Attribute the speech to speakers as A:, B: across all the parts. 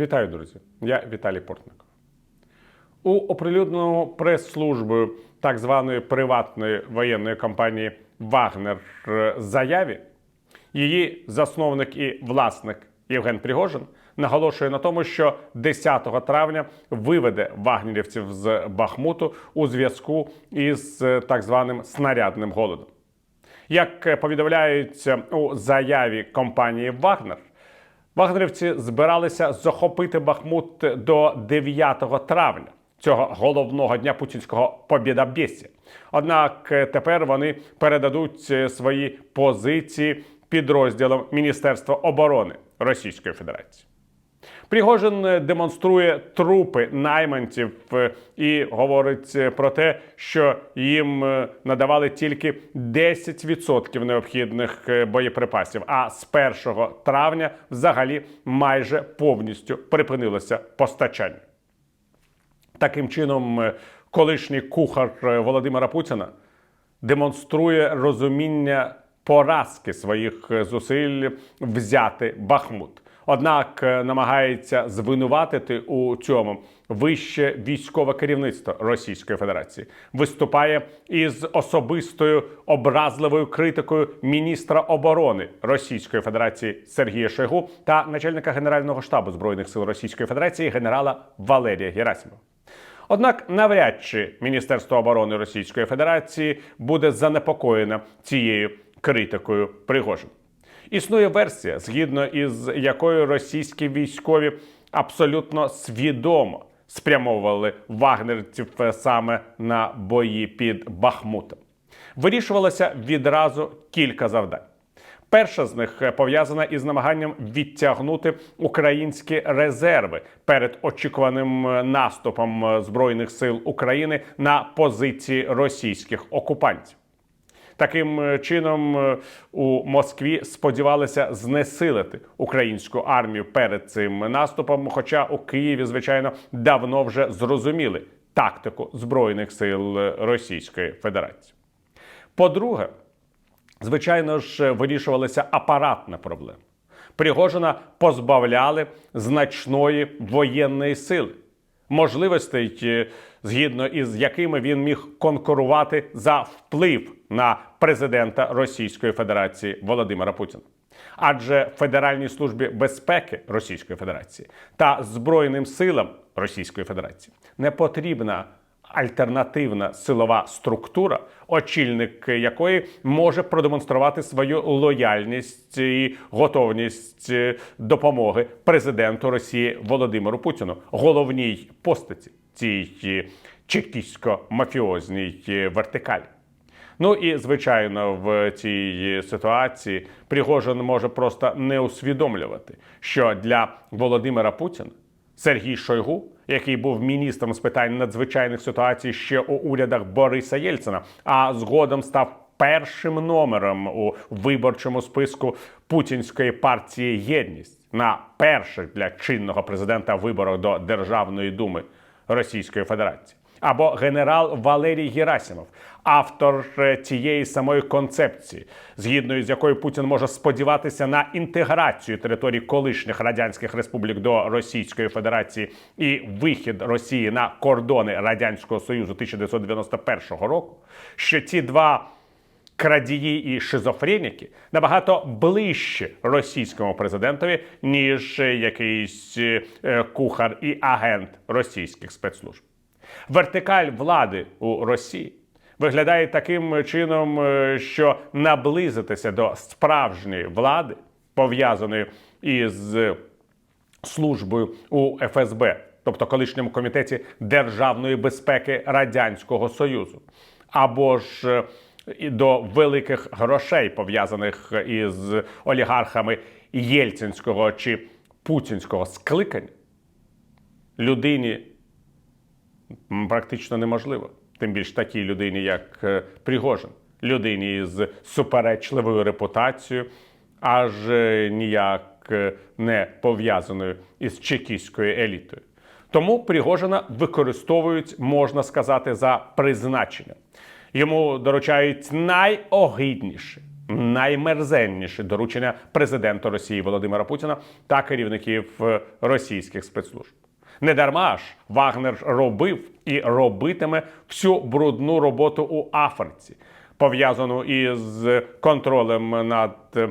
A: Вітаю, друзі! Я Віталій Портник. У оприлюдненому прес-службою так званої приватної воєнної компанії Вагнер заяві її засновник і власник Євген Пригожин наголошує на тому, що 10 травня виведе вагнерівців з Бахмуту у зв'язку із е, так званим снарядним голодом. Як повідомляється у заяві компанії Вагнер, вагнерівці збиралися захопити Бахмут до 9 травня. Цього головного дня путінського побєдобєсія. Однак тепер вони передадуть свої позиції підрозділам Міністерства оборони Російської Федерації. Пригожин е, демонструє трупи найманців е, і говорить е, про те, що їм надавали тільки 10% необхідних боєприпасів. А з 1 травня взагалі майже повністю припинилося постачання. Таким чином, колишній кухар Володимира Путіна демонструє розуміння поразки своїх зусиль взяти Бахмут. Однак е, намагається звинуватити у цьому вище військове керівництво Російської Федерації, виступає із особистою образливою критикою міністра оборони Російської Федерації Сергія Шойгу та начальника Генерального штабу збройних сил Російської Федерації генерала Валерія Герасимова. Однак навряд чи Міністерство оборони Російської Федерації буде занепокоєне цією критикою Пригожин. Існує версія, згідно із якою російські військові абсолютно свідомо спрямовували вагнерців саме на бої під Бахмутом. Вирішувалося відразу кілька завдань. Перша з них е, пов'язана із намаганням відтягнути українські резерви перед очікуваним е, наступом е, збройних сил України на позиції російських окупантів. Таким е, чином е, у Москві сподівалися знесилити українську армію перед цим наступом. Хоча у Києві, звичайно, давно вже зрозуміли тактику збройних сил е, Російської Федерації. По-друге, звичайно ж, вирішувалася апаратна проблема. Пригожина позбавляли значної воєнної сили, можливостей, згідно із якими він міг конкурувати за вплив на президента Російської Федерації Володимира Путіна. Адже Федеральній службі безпеки Російської Федерації та Збройним силам Російської Федерації не потрібна альтернативна силова структура, очільник якої може продемонструвати свою лояльність і готовність е, допомоги президенту Росії Володимиру Путіну, головній постаті цієї чекісько-мафіозній е, вертикалі. Ну і звичайно, в цій ситуації Пригожин може просто не усвідомлювати, що для Володимира Путіна Сергій Шойгу, який був міністром з питань надзвичайних ситуацій ще у урядах Бориса Єльцина, а згодом став першим номером у виборчому списку путінської партії Єдність на перших для чинного президента виборах до Державної думи Російської Федерації. Або генерал Валерій Герасимов, автор е, тієї самої концепції, згідно із якою Путін може сподіватися на інтеграцію територій колишніх радянських республік до Російської Федерації і вихід Росії на кордони Радянського Союзу 1991 року. Що ці два крадії і шизофреніки набагато ближче російському президентові, ніж якийсь е, кухар і агент російських спецслужб. Вертикаль влади у Росії виглядає таким чином, е, що наблизитися до справжньої влади, пов'язаної із службою у ФСБ, тобто колишньому комітеті державної безпеки Радянського Союзу, або ж е, до великих грошей, пов'язаних із олігархами єльцинського чи путінського скликання, людині практично неможливо. Тим більш такій людині, як е, Пригожин, людині з суперечливою репутацією, аж е, ніяк е, не пов'язаною із чекістською елітою. Тому Пригожина використовують, можна сказати, за призначенням. Йому доручають найогидніші, наймерзенніші доручення президента Росії Володимира Путіна та керівників російських спецслужб. Недарма ж Вагнер робив і робитиме всю брудну роботу у Африці, пов'язану із контролем над е,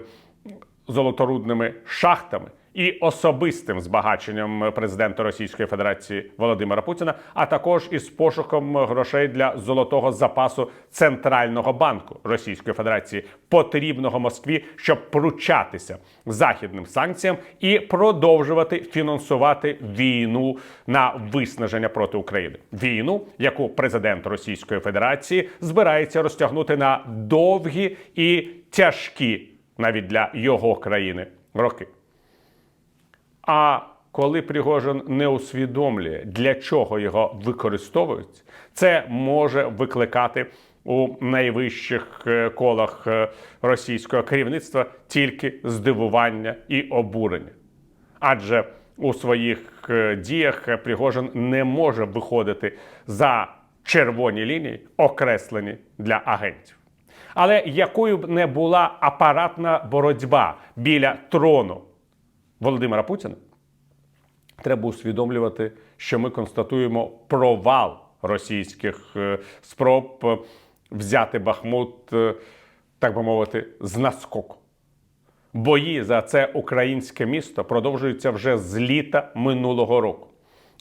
A: золоторудними шахтами і особистим збагаченням президента Російської Федерації Володимира Путіна, а також із пошуком грошей для золотого запасу центрального банку Російської Федерації, потрібного Москві, щоб пручатися західним санкціям і продовжувати фінансувати війну на виснаження проти України. Війну, яку президент Російської Федерації збирається розтягнути на довгі і тяжкі навіть для його країни роки. А коли Пригожин не усвідомлює, для чого його використовують, це може викликати у найвищих е, колах е, російського керівництва тільки здивування і обурення. Адже у своїх е, діях Пригожин не може виходити за червоні лінії, окреслені для агентів. Але якою б не була апаратна боротьба біля трону Володимира Путіна, треба усвідомлювати, що ми констатуємо провал російських е, спроб е, взяти Бахмут, е, так би мовити, з наскоку. Бої за це українське місто продовжуються вже з літа минулого року.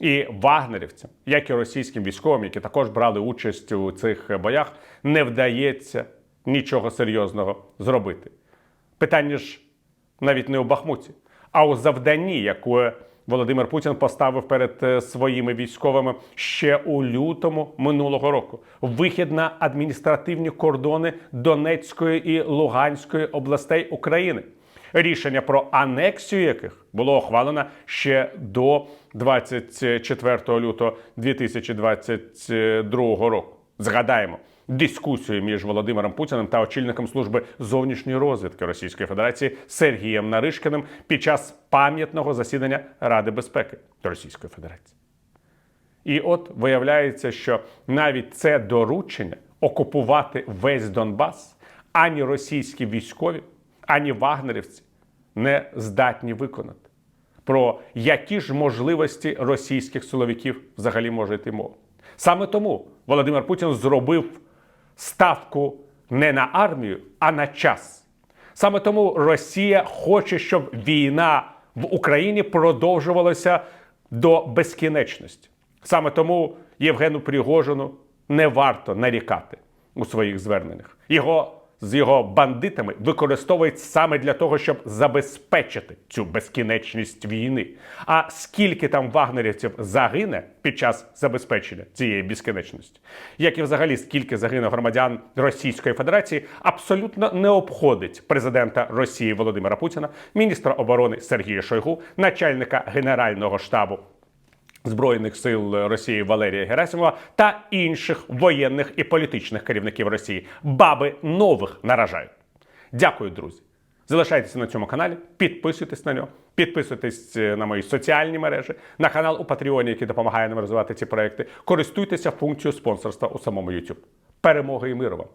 A: І вагнерівцям, як і російським військовим, які також брали участь у цих боях, не вдається нічого серйозного зробити. Питання ж навіть не у Бахмуті, а у завданні, яке Володимир Путін поставив перед е, своїми військовими ще у лютому минулого року. Вихід на адміністративні кордони Донецької і Луганської областей України. Рішення про анексію яких було ухвалено ще до 24 лютого 2022 року. Згадаємо дискусію між Володимиром Путіним та очільником служби зовнішньої розвідки Російської Федерації Сергієм Наришкиним під час пам'ятного засідання Ради безпеки Російської Федерації. І от виявляється, що навіть це доручення окупувати весь Донбас ані російські військові, ані вагнерівці не здатні виконати. Про які ж можливості російських силовиків взагалі може йти мова? Саме тому Володимир Путін зробив ставку не на армію, а на час. Саме тому Росія хоче, щоб війна в Україні продовжувалася до безкінечності. Саме тому Євгену Пригожину не варто нарікати у своїх зверненнях. Його з його бандитами використовують саме для того, щоб забезпечити цю безкінечність війни. А скільки там вагнерівців загине під час забезпечення цієї безкінечності, як і взагалі скільки загине громадян Російської Федерації, абсолютно не обходить президента Росії Володимира Путіна, міністра оборони Сергія Шойгу, начальника генерального штабу Збройних сил Росії Валерія Герасимова та інших воєнних і політичних керівників Росії. Баби нових наражають. Дякую, друзі. Залишайтеся на цьому каналі, підписуйтесь на нього, підписуйтесь е, на мої соціальні мережі, на канал у Патреоні, який допомагає нам розвивати ці проекти. Користуйтеся функцією спонсорства у самому YouTube. Перемоги і миру вам!